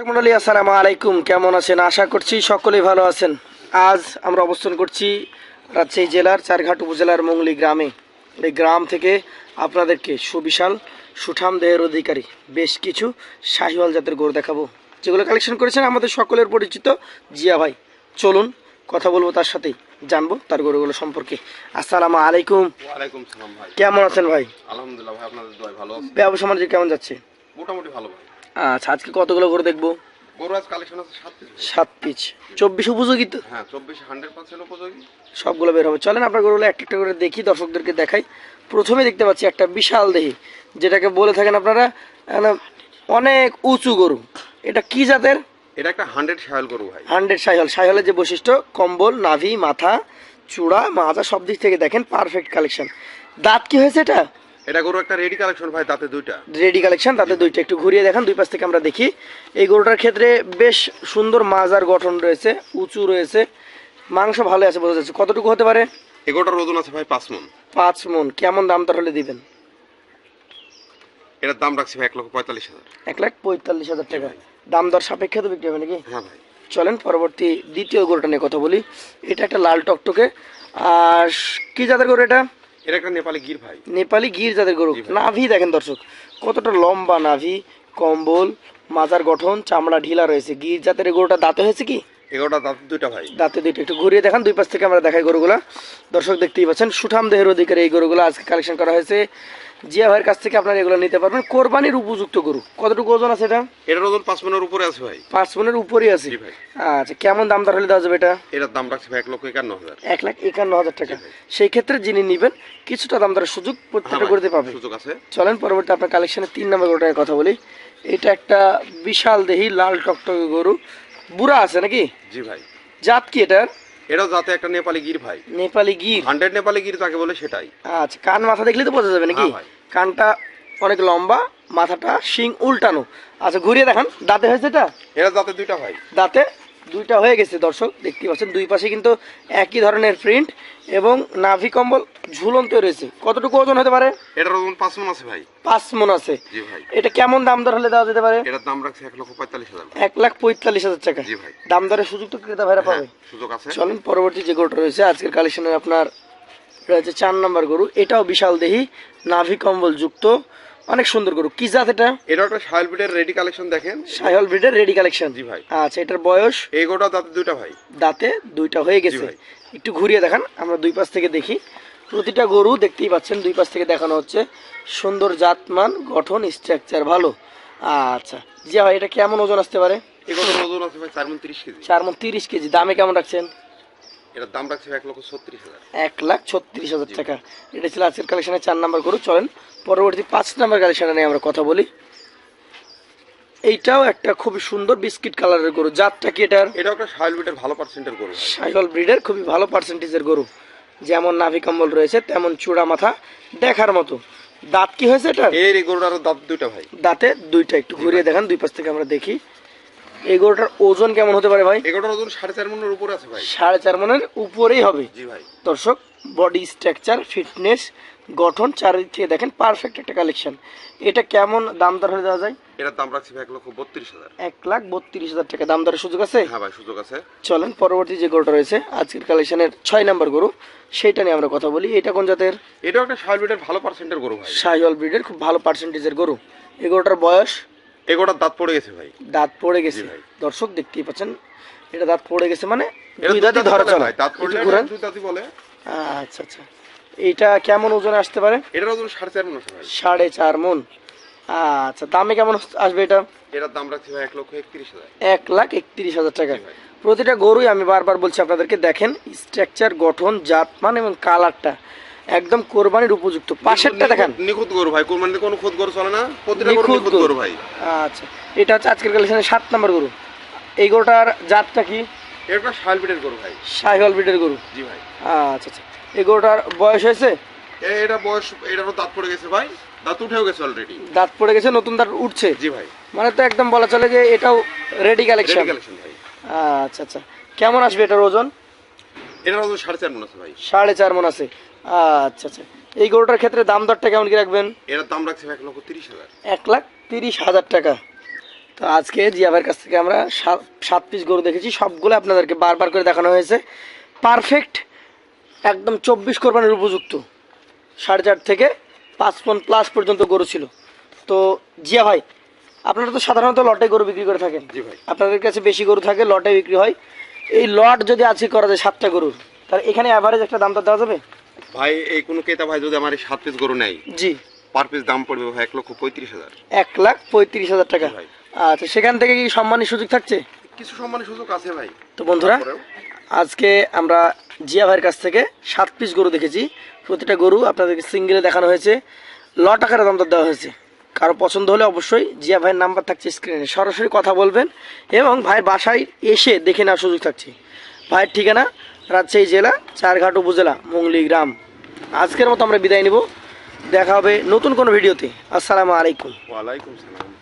মন্ডলী আসসালামু আলাইকুম। কেমন আছেন? আশা করছি সকলেই ভালো আছেন। আজ আমরা অবস্থান করছি রাজশাহী জেলার চারঘাট উপজেলার মঙ্গলি গ্রামে। এই গ্রাম থেকে আপনাদেরকে সুবিশাল সুঠাম দেহের অধিকারী বেশ কিছু শাহিওয়াল জাতের গরু দেখাবো যেগুলো কালেকশন করেছেন আমাদের সকলের পরিচিত জিয়া ভাই। চলুন কথা বলব তার সাথেই জানব তার গরুগুলো সম্পর্কে। আসসালামু আলাইকুম। ওয়ালাইকুম সালাম ভাই। কেমন আছেন ভাই? আলহামদুলিল্লাহ ভাই আপনাদের ভালো আছে। ব্যবসা বাণিজ্য কেমন যাচ্ছে? মোটামুটি ভালো ভাই। আচ্ছা আজকে কতগুলো গরু দেখব? গরু আজ কালেকশন আছে সাত পিস চব্বিশ উপযোগী তো? হ্যাঁ চব্বিশ হান্ড্রেড পার্সেন্ট উপযোগী। সবগুলো বের হবে। চলেন আপনার গরুগুলো একটা একটা করে দেখি দর্শকদেরকে দেখাই। প্রথমে দেখতে পাচ্ছি একটা বিশাল দেহি যেটাকে বলে থাকেন আপনারা অনেক উঁচু গরু। এটা কি জাতের? এটা একটা হান্ড্রেড সাহেল গরু ভাই। হান্ড্রেড সাইহল সাইহলের যে বৈশিষ্ট্য কম্বল নাভি মাথা চূড়া মাজা সব দিক থেকে দেখেন পারফেক্ট কালেকশন দাঁত কি হয়েছে এটা? এটা গরু একটা রেডি কালেকশন ভাই তাতে দুইটা। রেডি কালেকশন তাতে দুইটা। একটু ঘুরিয়ে দেখান দুই পাশ থেকে আমরা দেখি। এই গরুটার ক্ষেত্রে বেশ সুন্দর মাজার গঠন রয়েছে উঁচু রয়েছে। মাংস ভালো আছে বোঝা যাচ্ছে। কতটুকু হতে পারে? এগারোটার ওজন আছে ভাই পাঁচ মন। পাঁচ মন। কেমন দাম তার হলে দিবেন? এটার দাম রাখছি ভাই এক লক্ষ পঁয়তাল্লিশ হাজার। এক লাখ পঁয়তাল্লিশ হাজার টাকা। দাম দর সাপেক্ষে তো বিক্রি হবে নাকি? হ্যাঁ ভাই। চলেন পরবর্তী দ্বিতীয় গরুটা নিয়ে কথা বলি। এটা একটা লাল টকটকে। আর কি জাতের গরু এটা? এটা একটা নেপালি গির ভাই। নেপালি গির জাতের গরু। নাভি দেখেন দর্শক কতটা লম্বা নাভি কম্বল মাজার গঠন চামড়া ঢিলা রয়েছে। গির জাতের গরুটা দাঁতে হয়েছে কি? এগারোটা দাঁত দুইটা ভাই। দাঁতে দুইটা। একটু ঘুরিয়ে দেখান দুই পাশ থেকে আমরা দেখাই গরুগুলা। দর্শক দেখতেই পাচ্ছেন সুঠাম দেহের অধিকারী এই গরুগুলো আজকে কালেকশন করা হয়েছে। জিয়া ভাইয়ের কাছ থেকে আপনারা এগুলো নিতে পারবেন। কোরবানির উপযুক্ত গরু। কতটুকু ওজন আছে এটা? এটার ওজন পাঁচ মনের উপরে আছে ভাই। পাঁচ মনের উপরেই আছে। আচ্ছা কেমন দাম দর হলে দেওয়া যাবে এটা? এটার দাম রাখছি ভাই এক লক্ষ একান্ন হাজার। এক লাখ একান্ন হাজার টাকা। সেই ক্ষেত্রে যিনি নেবেন কিছুটা দাম দরের সুযোগ হ্যাঁ প্রত্যেকটা করতে পাবে। সুযোগ আছে। চলেন পরবর্তী আপনার কালেকশনের তিন নম্বর গরুটার কথা বলি। এটা একটা বিশাল দেহি লাল টকটকে গরু। বুড়া আছে নাকি? জি ভাই। জাত কি এটার? এটাও যাতে একটা নেপালি গির ভাই। নেপালি গির? হান্ড্রেড নেপালি গির তাকে বলে সেটাই। আচ্ছা কান মাথা দেখলে তো বোঝা যাবে নাকি? হ্যাঁ। কানটা অনেক লম্বা মাথাটা শিং উল্টানো। আচ্ছা ঘুরিয়ে দেখান। দাঁতে হয়েছে এটা? এটা দাঁতে দুইটা ভাই। দাঁতে? দুইটা হয়ে গেছে দর্শক। দেখতে পাচ্ছেন দুই পাশে কিন্তু একই ধরনের প্রিন্ট এবং নাভি কম্বল ঝুলন্ত রয়েছে। কতটুকু ওজন হতে পারে? এটার ওজন পাঁচ মন আছে ভাই। পাঁচ মন আছে। জি ভাই। এটা কেমন দাম দর হলে দেওয়া যেতে পারে? এটার দাম রাখছি এক লক্ষ পঁয়তাল্লিশ হাজার। এক লাখ পঁয়তাল্লিশ হাজার টাকা। জি ভাই। দাম দরের সুযোগ তো ক্রেতা ভাইরা পাবে। হ্যাঁ, সুযোগ আছে। চলেন পরবর্তী যে গরুটা রয়েছে আজকের কালেকশনের আপনার রয়েছে চার নম্বর গরু। এটাও বিশাল দেহি নাভি কম্বল যুক্ত। অনেক সুন্দর গরু। কি জাত এটা? এটা একটা শাইল বিটের রেডি কালেকশন দেখেন। সাইহল ব্রিডের রেডি কালেকশন জি ভাই। আচ্ছা এটার বয়স? এই গোটা দাঁতে দুইটা ভাই। দাঁতে দুইটা হয়ে গেছে। একটু ঘুরিয়ে দেখান আমরা দুই পাশ থেকে দেখি। প্রতিটা গরু দেখতেই পাচ্ছেন দুই পাশ থেকে দেখানো হচ্ছে। সুন্দর জাতমান গঠন স্ট্রাকচার ভালো। আচ্ছা জি ভাই এটা কেমন ওজন আসতে পারে? এই গোটার ওজন আছে ভাই চার মন তিরিশ কেজি। চার মন তিরিশ কেজি। দামে কেমন রাখছেন? এটার দাম রাখছে এক লক্ষ ছত্রিশ হাজার। এক লাখ ছত্রিশ হাজার টাকা। এটা ছিল আজকের কালেকশনের চার নাম্বার গরু। চলেন পরবর্তী পাঁচ নাম্বার কালেকশনে নিয়ে আমরা কথা বলি। এইটাও একটা খুবই সুন্দর বিস্কিট কালারের গরু। জাতটা কি এটার? এটা একটা শাইল বিটের ভালো পার্সেন্টের গরু। ভাই। ব্রিডের খুবই ভালো পার্সেন্টেজের গরু। যেমন নাভি কম্বল রয়েছে তেমন চূড়া মাথা দেখার মতো। দাঁত কি হয়েছে এটা এর এই গরুটার দাঁত দুইটা ভাই। দাঁতে দুইটা। একটু ঘুরিয়ে দেখান দুই পাশ থেকে আমরা দেখি। এই গরুটার ওজন কেমন হতে পারে ভাই? এই গোটার ওজন সাড়ে চার মনের উপরে আছে ভাই। সাড়ে চার মনের উপরেই হবে। জি ভাই। দর্শক বডি স্ট্রাকচার ফিটনেস গঠন চারিদিক থেকে দেখেন পারফেক্ট একটা কালেকশন এটা কেমন দাম দর হয়ে দেওয়া যায়? এটার দাম রাখছে এক লক্ষ বত্রিশ হাজার। এক লাখ বত্রিশ হাজার টাকা। দাম দরের সুযোগ আছে? হ্যাঁ ভাই সুযোগ আছে। চলেন পরবর্তী যে গরুটা রয়েছে আজকের কালেকশনের ছয় নাম্বার গরু সেইটা নিয়ে আমরা কথা বলি। এটা কোন জাতের? এটাও একটা শাইল বিটের ভালো পার্সেন্টের গরু ভাই। সাইওয়াল ব্রিডের খুব ভালো পার্সেন্টেজের গরু। এই গরুটার বয়স এই গোটার দাঁত পড়ে গেছে ভাই। দাঁত পড়ে গেছে। ভাই। দর্শক দেখতেই পাচ্ছেন এটা দাঁত পড়ে গেছে মানে দুই দাঁতই ধরা চলে। দাঁত পড়লে দুই দাঁতই বলে। আচ্ছা আচ্ছা। এইটা কেমন ওজনে আসতে পারে? এটার ওজন সাড়ে চার মন ভাই। সাড়ে চার মন। আচ্ছা দামে কেমন আসবে এটা? এটার দাম রাখছে ভাই এক লক্ষ একত্রিশ হাজার। এক লাখ একত্রিশ হাজার টাকা। প্রতিটা গরুই আমি বারবার বলছি আপনাদেরকে দেখেন স্ট্রাকচার গঠন জাতমান এবং কালারটা একদম কোরবানির উপযুক্ত। পাশেরটা দেখেন। নিখুঁত- গরু ভাই কোরবানিতে কোনো খুদ গরু চলে না প্রতিটা গরু নিখুঁত গরু। ভাই। আচ্ছা এটা হচ্ছে আজকের কালেকশনের সাত নম্বর গরু। এই গরুটার জাতটা কি? এটা শাইল বিটের গরু ভাই। সাইহল ব্রিডের গরু। জি ভাই। আচ্ছা আচ্ছা। এই গরুটার বয়স হয়েছে? এটা বয়স এটারও দাঁত পড়ে গেছে ভাই। দাঁত উঠেও গেছে অলরেডি দাঁত পড়ে গেছে নতুন দাঁত উঠছে? জি ভাই। মানে তো একদম বলা চলে যে এটাও রেডি কালেকশন রেডি কালেকশন ভাই। আচ্ছা আচ্ছা। কেমন আসবে এটার ওজন? সাড়ে চার মন আছে ভাই। সাড়ে চার মন আছে। আচ্ছা আচ্ছা। এই গরুটার ক্ষেত্রে দাম দরটা কেমন কি রাখবেন? এটার দাম রাখছে এক লক্ষ তিরিশ হাজার। এক লাখ তিরিশ হাজার টাকা। তো আজকে জিয়া ভাইয়ের কাছ থেকে আমরা সাত সাত পিস গরু দেখেছি সবগুলো আপনাদেরকে বারবার করে দেখানো হয়েছে। পারফেক্ট একদম চব্বিশ কোরবানির উপযুক্ত। সাড়ে চার থেকে পাঁচ পন প্লাস পর্যন্ত গরু ছিল। তো জিয়া ভাই আপনারা তো সাধারণত লটে গরু বিক্রি করে থাকেন। জি ভাই। আপনাদের কাছে বেশি গরু থাকে লটে বিক্রি হয়। এই লট যদি আজকে করা যায় সাতটা গরুর তাহলে এখানে অ্যাভারেজ একটা দামটা দেওয়া যাবে? ভাই এই কোনো ক্রেতা ভাই যদি আমার এই সাত পিস গরু নেয় জি। পার পিস দাম পড়বে ভাই এক লক্ষ পঁয়ত্রিশ হাজার। এক লাখ পঁয়ত্রিশ হাজার টাকা। আচ্ছা সেখান থেকে কি সম্মানের সুযোগ থাকছে? কিছু সম্মানের সুযোগ আছে ভাই। তো বন্ধুরা আজকে আমরা জিয়া ভাইয়ের কাছ থেকে সাত পিস গরু দেখেছি। প্রতিটা গরু আপনাদেরকে সিঙ্গেলে দেখানো হয়েছে। ল টাকার দাম দেওয়া হয়েছে। কারও পছন্দ হলে অবশ্যই জিয়া ভাইয়ের নাম্বার থাকছে স্ক্রিনে সরাসরি কথা বলবেন এবং ভাইয়ের বাসায় এসে দেখে নেওয়ার সুযোগ থাকছে। ভাইয়ের ঠিকানা রাজশাহী জেলা, চারঘাট উপজেলা, মঙ্গলি গ্রাম। আজকের মতো আমরা বিদায় নিব। দেখা হবে নতুন কোনো ভিডিওতে। আসসালামু আলাইকুম। ওয়ালাইকুম সালাম।